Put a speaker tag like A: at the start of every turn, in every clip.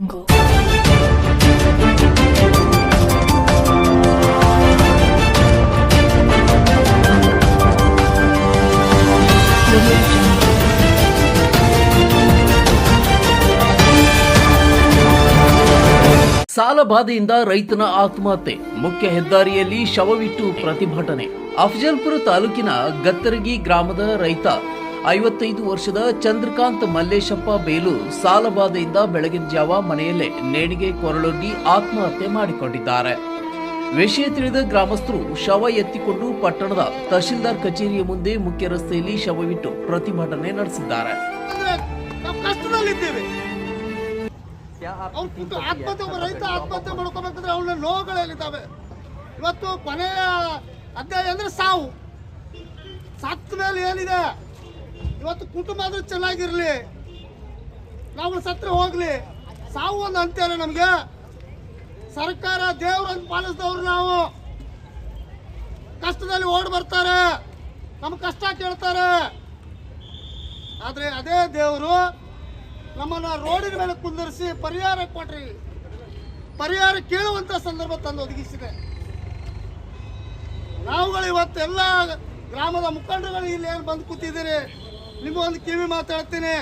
A: Go.
B: ಸಾಲ ಬಾಧೆಯಿಂದ ರೈತನ ಆತ್ಮಹತ್ಯೆ ಮುಖ್ಯ ಹೆದ್ದಾರಿಯಲ್ಲಿ ಶವವಿಟ್ಟು ಪ್ರತಿಭಟನೆ ಅಫಜಲ್ಪುರ ತಾಲೂಕಿನ ಗತ್ತರಗಿ ಗ್ರಾಮದ ರೈತ ಐವತ್ತೈದು ವರ್ಷದ ಚಂದ್ರಕಾಂತ್ ಮಲ್ಲೇಶಪ್ಪ ಬೇಲು ಸಾಲಬಾಧೆಯಿಂದ ಬೆಳಗಿನ ಜಾವ ಮನೆಯಲ್ಲೇ ನೇಣಿಗೆ ಕೊರಳೊಡ್ಡಿ ಆತ್ಮಹತ್ಯೆ ಮಾಡಿಕೊಂಡಿದ್ದಾರೆ. ವಿಷಯ ತಿಳಿದ ಗ್ರಾಮಸ್ಥರು ಶವ ಎತ್ತಿಕೊಂಡು ಪಟ್ಟಣದ ತಹಶೀಲ್ದಾರ್ ಕಚೇರಿಯ ಮುಂದೆ ಮುಖ್ಯ ರಸ್ತೆಯಲ್ಲಿ ಶವವಿಟ್ಟು ಪ್ರತಿಭಟನೆ ನಡೆಸಿದ್ದಾರೆ.
C: ಇವತ್ತು ಕೊನೆಯ ಅಧ್ಯಾಯ ಅಂದ್ರೆ ಸಾವು. ಸತ್ತ ಮೇಲೆ ಏನಿದೆ? ಇವತ್ತು ಕುಟುಂಬ ಆದ್ರೂ ಚೆನ್ನಾಗಿರ್ಲಿ. ನಾವು ಸತ್ರ ಹೋಗ್ಲಿ. ಸಾವು ಒಂದು ಅಂತೇನೆ ನಮಗೆ. ಸರ್ಕಾರ ದೇವ್ರನ್ನ ಪಾಲಿಸಿದವ್ರು ನಾವು. ಕಷ್ಟದಲ್ಲಿ ಓಡ್ ಬರ್ತಾರೆ. ನಮ್ಮ ಕಷ್ಟ ಕೇಳ್ತಾರೆ. ಆದ್ರೆ ಅದೇ ದೇವರು ನಮ್ಮನ್ನ ರೋಡಿನ ಮೇಲೆ ಕುಂದರಿಸಿ ಪರಿಹಾರ ಕೊಟ್ರಿ. ಪರಿಹಾರ ಕೇಳುವಂತ ಸಂದರ್ಭ ತಂದು ಒದಗಿಸಿದೆ. ನಾವುಗಳು ಇವತ್ತೆಲ್ಲ ಗ್ರಾಮದ ಮುಖಂಡರುಗಳು ಇಲ್ಲಿ ಏನು ಬಂದು ಕೂತಿದ್ದೀರಿ? ನಿಮಗೊಂದು ಕಿವಿ ಮಾತಾಡ್ತೀನಿ.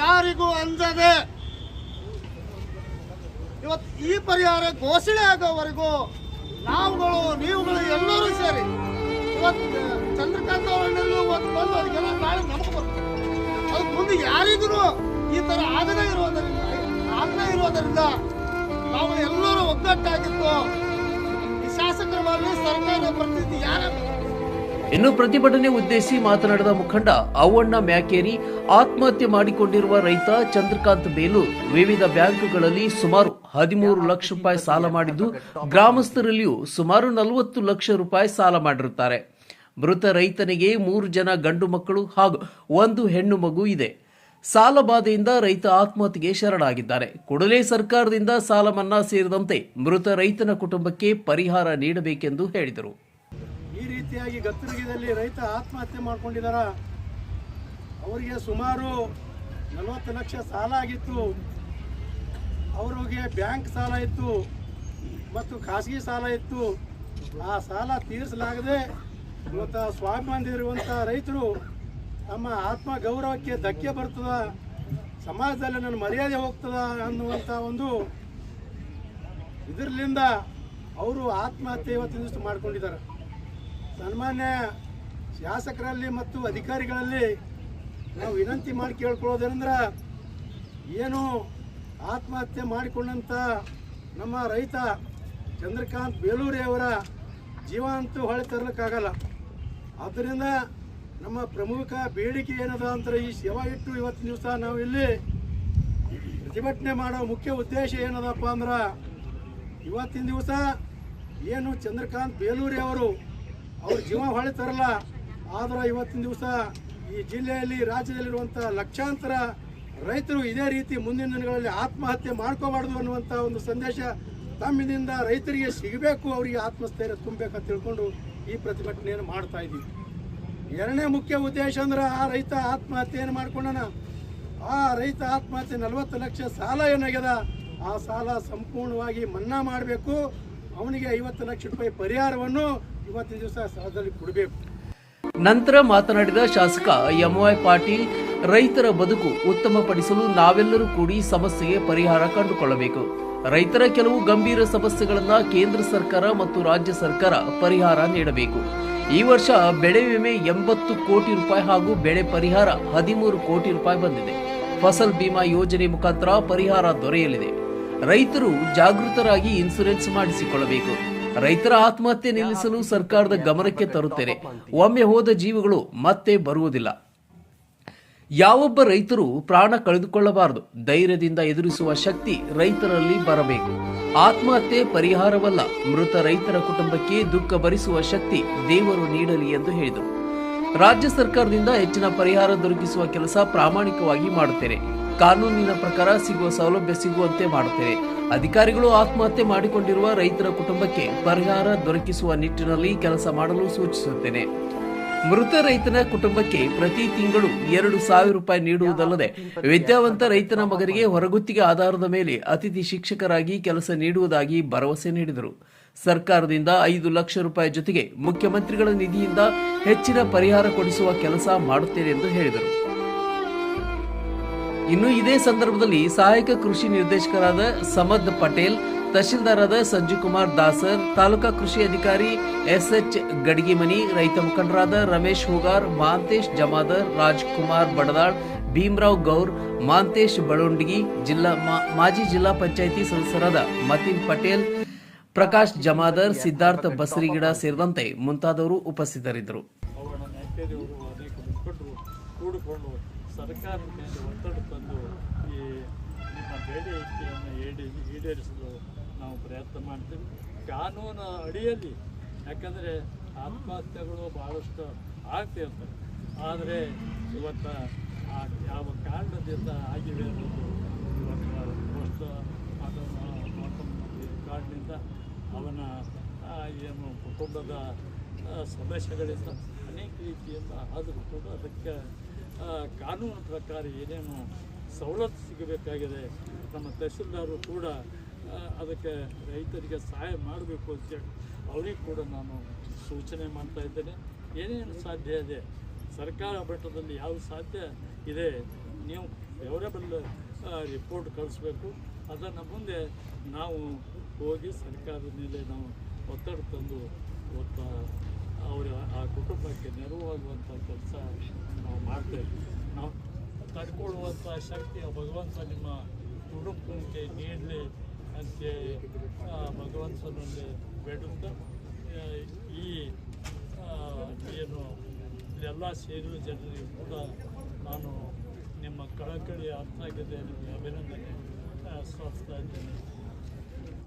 C: ಯಾರಿಗೂ ಅಂಜದೆ. ಇವತ್ತು ಈ ಪರಿಹಾರ ಘೋಷಣೆ ಆಗೋವರೆಗೂ ನಾವುಗಳು, ನೀವುಗಳು ಎಲ್ಲರೂ ಸೇರಿ ಇವತ್ತು ಚಂದ್ರಕಾಂತ್ ಅವರನ್ನೆಲ್ಲೂ ಒಂದು ಬಂದು ಅದಕ್ಕೆಲ್ಲ ನಾಳೆ ನಮಗೆ ಬರ್ತದೆ ಅದು ಮುಂದೆ ಯಾರಿಗೂ ಈ ಥರ ಆಗದೇ ಇರೋದರಿಂದ ಆಗದೇ ಇರೋದರಿಂದ ನಾವು ಎಲ್ಲರೂ ಒಗ್ಗಟ್ಟಾಗಿತ್ತು ಈ ಶಾಸಕರ ಮೇಲೆ ಸರ್ಕಾರದ ಪ್ರತಿನಿಧಿ ಯಾರೇ
B: ಇನ್ನು ಪ್ರತಿಭಟನೆ ಉದ್ದೇಶಿಸಿ ಮಾತನಾಡಿದ ಮುಖಂಡ ಅವಣ್ಣ ಮ್ಯಾಕೇರಿ ಆತ್ಮಹತ್ಯೆ ಮಾಡಿಕೊಂಡಿರುವ ರೈತ ಚಂದ್ರಕಾಂತ್ ಬೇಲು ವಿವಿಧ ಬ್ಯಾಂಕ್ಗಳಲ್ಲಿ ಸುಮಾರು ಹದಿಮೂರು ಲಕ್ಷ ರೂಪಾಯಿ ಸಾಲ ಮಾಡಿದ್ದು ಗ್ರಾಮಸ್ಥರಲ್ಲಿಯೂ ಸುಮಾರು ನಲವತ್ತು ಲಕ್ಷ ರೂಪಾಯಿ ಸಾಲ ಮಾಡಿರುತ್ತಾರೆ. ಮೃತ ರೈತನಿಗೆ ಮೂರು ಜನ ಗಂಡು ಮಕ್ಕಳು ಹಾಗೂ ಒಂದು ಹೆಣ್ಣು ಮಗು ಇದೆ. ಸಾಲ ಬಾಧೆಯಿಂದ ರೈತ ಆತ್ಮಹತ್ಯೆಗೆ ಶರಣಾಗಿದ್ದಾರೆ. ಕೂಡಲೇ ಸರ್ಕಾರದಿಂದ ಸಾಲ ಮನ್ನಾ ಸೇರಿದಂತೆ ಮೃತ ರೈತನ ಕುಟುಂಬಕ್ಕೆ ಪರಿಹಾರ ನೀಡಬೇಕೆಂದು ಹೇಳಿದರು.
D: ರೀತಿಯಾಗಿ ಗತ್ತರಿಗೆದಲ್ಲಿ ರೈತ ಆತ್ಮಹತ್ಯೆ ಮಾಡ್ಕೊಂಡಿದ್ದಾರೆ? ಅವರಿಗೆ ಸುಮಾರು ನಲವತ್ತು ಲಕ್ಷ ಸಾಲ ಆಗಿತ್ತು. ಅವರಿಗೆ ಬ್ಯಾಂಕ್ ಸಾಲ ಇತ್ತು ಮತ್ತು ಖಾಸಗಿ ಸಾಲ ಇತ್ತು. ಆ ಸಾಲ ತೀರಿಸಲಾಗದೆ ಇವತ್ತು ಸ್ವಾಭಿಮಾನ ಇರುವಂಥ ರೈತರು ತಮ್ಮ ಆತ್ಮ ಗೌರವಕ್ಕೆ ಧಕ್ಕೆ ಬರ್ತದ ಸಮಾಜದಲ್ಲಿ ನನ್ನ ಮರ್ಯಾದೆ ಹೋಗ್ತದ ಅನ್ನುವಂಥ ಒಂದು ಇದರಿಂದ ಅವರು ಆತ್ಮಹತ್ಯೆ ಇವತ್ತಿನ ಮಾಡ್ಕೊಂಡಿದ್ದಾರೆ. ಸನ್ಮಾನ್ಯ ಶಾಸಕರಲ್ಲಿ ಮತ್ತು ಅಧಿಕಾರಿಗಳಲ್ಲಿ ನಾವು ವಿನಂತಿ ಮಾಡಿ ಕೇಳ್ಕೊಳ್ಳೋದೇನೆಂದ್ರೆ ಏನು ಆತ್ಮಹತ್ಯೆ ಮಾಡಿಕೊಂಡಂಥ ನಮ್ಮ ರೈತ ಚಂದ್ರಕಾಂತ್ ಬೇಲೂರಿ ಅವರ ಜೀವ ಅಂತೂ ಹೊಳೆ ತರಲಿಕ್ಕಾಗಲ್ಲ. ಆದ್ದರಿಂದ ನಮ್ಮ ಪ್ರಮುಖ ಬೇಡಿಕೆ ಏನದ ಅಂದ್ರೆ ಈ ಸೇವಾ ಇಟ್ಟು ಇವತ್ತಿನ ದಿವಸ ನಾವು ಇಲ್ಲಿ ಪ್ರತಿಭಟನೆ ಮಾಡೋ ಮುಖ್ಯ ಉದ್ದೇಶ ಏನದಪ್ಪ ಅಂದ್ರೆ ಇವತ್ತಿನ ದಿವಸ ಏನು ಚಂದ್ರಕಾಂತ್ ಬೇಲೂರಿ ಅವರು ಜೀವ ಹೊಳೆ ತರಲ್ಲ. ಆದ್ರೆ ಇವತ್ತಿನ ದಿವಸ ಈ ಜಿಲ್ಲೆಯಲ್ಲಿ ರಾಜ್ಯದಲ್ಲಿರುವಂಥ ಲಕ್ಷಾಂತರ ರೈತರು ಇದೇ ರೀತಿ ಮುಂದಿನ ದಿನಗಳಲ್ಲಿ ಆತ್ಮಹತ್ಯೆ ಮಾಡ್ಕೋಬಾರ್ದು ಅನ್ನುವಂಥ ಒಂದು ಸಂದೇಶ ತಮ್ಮಿನಿಂದ ರೈತರಿಗೆ ಸಿಗಬೇಕು, ಅವರಿಗೆ ಆತ್ಮಸ್ಥೈರ್ಯ ತುಂಬಬೇಕಂತ ತಿಳ್ಕೊಂಡು ಈ ಪ್ರತಿಭಟನೆಯನ್ನು ಮಾಡ್ತಾ ಇದ್ದೀವಿ. ಎರಡನೇ ಮುಖ್ಯ ಉದ್ದೇಶ ಅಂದ್ರೆ ಆ ರೈತ ಆತ್ಮಹತ್ಯೆಯನ್ನು ಮಾಡ್ಕೊಂಡನ. ಆ ರೈತ ಆತ್ಮಹತ್ಯೆ ನಲವತ್ತು ಲಕ್ಷ ಸಾಲ ಏನಾಗ್ಯದ? ಆ ಸಾಲ ಸಂಪೂರ್ಣವಾಗಿ ಮನ್ನಾ ಮಾಡಬೇಕು. ಅವನಿಗೆ ಐವತ್ತು ಲಕ್ಷ ರೂಪಾಯಿ ಪರಿಹಾರವನ್ನು
B: ನಂತರ ಮಾತನಾಡಿದ ಶಾಸಕ ಎಂವೈ ಪಾಟೀಲ್, ರೈತರ ಬದುಕು ಉತ್ತಮಪಡಿಸಲು ನಾವೆಲ್ಲರೂ ಕೂಡಿ ಸಮಸ್ಯೆಗೆ ಪರಿಹಾರ ಕಂಡುಕೊಳ್ಳಬೇಕು. ರೈತರ ಕೆಲವು ಗಂಭೀರ ಸಮಸ್ಯೆಗಳನ್ನು ಕೇಂದ್ರ ಸರ್ಕಾರ ಮತ್ತು ರಾಜ್ಯ ಸರ್ಕಾರ ಪರಿಹಾರ ನೀಡಬೇಕು. ಈ ವರ್ಷ ಬೆಳೆ ವಿಮೆ ಎಂಬತ್ತು ಕೋಟಿ ರೂಪಾಯಿ ಹಾಗೂ ಬೆಳೆ ಪರಿಹಾರ ಹದಿಮೂರು ಕೋಟಿ ರೂಪಾಯಿ ಬಂದಿದೆ. ಫಸಲ್ ಬಿಮಾ ಯೋಜನೆ ಮುಖಾಂತರ ಪರಿಹಾರ ದೊರೆಯಲಿದೆ. ರೈತರು ಜಾಗೃತರಾಗಿ ಇನ್ಸೂರೆನ್ಸ್ ಮಾಡಿಸಿಕೊಳ್ಳಬೇಕು. ರೈತರ ಆತ್ಮಹತ್ಯೆ ನಿಲ್ಲಿಸಲು ಸರ್ಕಾರದ ಗಮನಕ್ಕೆ ತರುತ್ತೇನೆ. ಒಮ್ಮೆ ಹೋದ ಜೀವಗಳು ಮತ್ತೆ ಬರುವುದಿಲ್ಲ. ಯಾವೊಬ್ಬ ರೈತರು ಪ್ರಾಣ ಕಳೆದುಕೊಳ್ಳಬಾರದು. ಧೈರ್ಯದಿಂದ ಎದುರಿಸುವ ಶಕ್ತಿ ರೈತರಲ್ಲಿ ಬರಬೇಕು. ಆತ್ಮಹತ್ಯೆ ಪರಿಹಾರವಲ್ಲ. ಮೃತ ರೈತರ ಕುಟುಂಬಕ್ಕೆ ದುಃಖ ಭರಿಸುವ ಶಕ್ತಿ ದೇವರು ನೀಡಲಿ ಎಂದು ಹೇಳಿದರು. ರಾಜ್ಯ ಸರ್ಕಾರದಿಂದ ಹೆಚ್ಚಿನ ಪರಿಹಾರ ದೊರಕಿಸುವ ಕೆಲಸ ಪ್ರಾಮಾಣಿಕವಾಗಿ ಮಾಡುತ್ತೇನೆ. ಕಾನೂನಿನ ಪ್ರಕಾರ ಸಿಗುವ ಸೌಲಭ್ಯ ಸಿಗುವಂತೆ ಮಾಡುತ್ತೇನೆ. ಅಧಿಕಾರಿಗಳು ಆತ್ಮಹತ್ಯೆ ಮಾಡಿಕೊಂಡಿರುವ ರೈತರ ಕುಟುಂಬಕ್ಕೆ ಪರಿಹಾರ ದೊರಕಿಸುವ ನಿಟ್ಟಿನಲ್ಲಿ ಕೆಲಸ ಮಾಡಲು ಸೂಚಿಸುತ್ತೇನೆ. ಮೃತ ರೈತನ ಕುಟುಂಬಕ್ಕೆ ಪ್ರತಿ ತಿಂಗಳು ಎರಡು ಸಾವಿರ ರೂಪಾಯಿ ನೀಡುವುದಲ್ಲದೆ ವಿದ್ಯಾವಂತ ರೈತನ ಮಗನಿಗೆ ಹೊರಗುತ್ತಿಗೆ ಆಧಾರದ ಮೇಲೆ ಅತಿಥಿ ಶಿಕ್ಷಕರಾಗಿ ಕೆಲಸ ನೀಡುವುದಾಗಿ ಭರವಸೆ ನೀಡಿದರು. ಸರ್ಕಾರದಿಂದ ಐದು ಲಕ್ಷ ರೂಪಾಯಿ ಜೊತೆಗೆ ಮುಖ್ಯಮಂತ್ರಿಗಳ ನಿಧಿಯಿಂದ ಹೆಚ್ಚಿನ ಪರಿಹಾರ ಕೊಡಿಸುವ ಕೆಲಸ ಮಾಡುತ್ತೇನೆ ಎಂದು ಹೇಳಿದರು. ಇನ್ನು ಇದೇ ಸಂದರ್ಭದಲ್ಲಿ ಸಹಾಯಕ ಕೃಷಿ ನಿರ್ದೇಶಕರಾದ ಸಮದ್ ಪಟೇಲ್, ತಹಶೀಲ್ದಾರಾದ ಸಂಜು ಕುಮಾರ್ ದಾಸರ್, ತಾಲೂಕಾ ಕೃಷಿ ಅಧಿಕಾರಿ ಎಸ್ ಎಚ್ ಗಡಿಗಿಮನಿ, ರೈತ ಮುಖಂಡರಾದ ರಮೇಶ್ ಹೂಗಾರ್, ಮಾಂತೇಶ್ ಜಮಾದರ್, ರಾಜ್ಕುಮಾರ್ ಬಡದಾಳ್, ಭೀಮರಾವ್ ಗೌರ್, ಮಾಂತೇಶ್ ಬಳೊಂಡಗಿ ಜಿಲ್ಲಾ ಮಾಜಿ ಜಿಲ್ಲಾ ಪಂಚಾಯಿತಿ ಸದಸ್ಯರಾದ ಮತಿನ್ ಪಟೇಲ್, ಪ್ರಕಾಶ್ ಜಮಾದರ್, ಸಿದ್ಧಾರ್ಥ ಬಸರಿಗಿಡ ಸೇರಿದಂತೆ ಮುಂತಾದವರು ಉಪಸ್ಥಿತರಿದ್ದರು.
E: ಸರ್ಕಾರದ ಮೇಲೆ ಒತ್ತಡ ತಂದು ಈ ನಿಮ್ಮ ಬೇಡಿಕೆಯನ್ನು ಈಡೇ ಈಡೇರಿಸಲು ನಾವು ಪ್ರಯತ್ನ ಮಾಡ್ತೀವಿ. ಕಾನೂನು ಅಡಿಯಲ್ಲಿ ಯಾಕಂದರೆ ಆತ್ಮಹತ್ಯೆಗಳು ಭಾಳಷ್ಟು ಆಗ್ತಿರ್ತವೆ ಆದರೆ ಇವತ್ತು ಆ ಯಾವ ಕಾರಣದಿಂದ ಆಗಿವೆ ಅನ್ನೋದು ಇವತ್ತು ಪೋಸ್ಟ್ ಅದನ್ನು ಕಾರಣದಿಂದ ಅವನ ಏನು ಕುಟುಂಬದ ಸದಸ್ಯಗಳಿಂದ ಅನೇಕ ರೀತಿಯಿಂದ ಆದರೂ ಕೂಡ ಅದಕ್ಕೆ ಕಾನೂನು ಪ್ರಕಾರ ಏನೇನು ಸವಲತ್ತು ಸಿಗಬೇಕಾಗಿದೆ, ನಮ್ಮ ತಹಸೀಲ್ದಾರರು ಕೂಡ ಅದಕ್ಕೆ ರೈತರಿಗೆ ಸಹಾಯ ಮಾಡಬೇಕು ಅಂತೇಳಿ ಅವರಿಗೆ ಕೂಡ ನಾನು ಸೂಚನೆ ಮಾಡ್ತಾ ಇದ್ದೇನೆ. ಏನೇನು ಸಾಧ್ಯ ಇದೆ? ಸರ್ಕಾರ ಮಟ್ಟದಲ್ಲಿ ಯಾವ ಸಾಧ್ಯ ಇದೆ? ನೀವು ಫೇವರೇಬಲ್ ರಿಪೋರ್ಟ್ ಕಳಿಸ್ಬೇಕು. ಅದನ್ನು ಮುಂದೆ ನಾವು ಹೋಗಿ ಸರ್ಕಾರದ ಮೇಲೆ ನಾವು ಒತ್ತಡ ತಂದು ಒತ್ತ ಕುಟುಂಬಕ್ಕೆ ನೆರವಾಗುವಂಥ ಕೆಲಸ ನಾವು ಮಾಡ್ತೇವೆ ನಾವು ತಡ್ಕೊಳ್ಳುವಂಥ ಶಕ್ತಿ ಆ ಭಗವಂತ ನಿಮ್ಮ ಕುಟುಂಬಕ್ಕೆ ನೀಡಲಿ ಅಂತೇಳಿ ಭಗವಂತನಲ್ಲಿ ಬೇಡುತ್ತಾ ಈ ಏನು ಎಲ್ಲ ಸೇರುವ ಜನರಿಗೆ ಕೂಡ ನಾನು ನಿಮ್ಮ ಕಳಕಳಿ ಅರ್ಥ ಆಗಿದೆ ನಿಮಗೆ ಅಭಿನಂದನೆ ಆ, ಸ-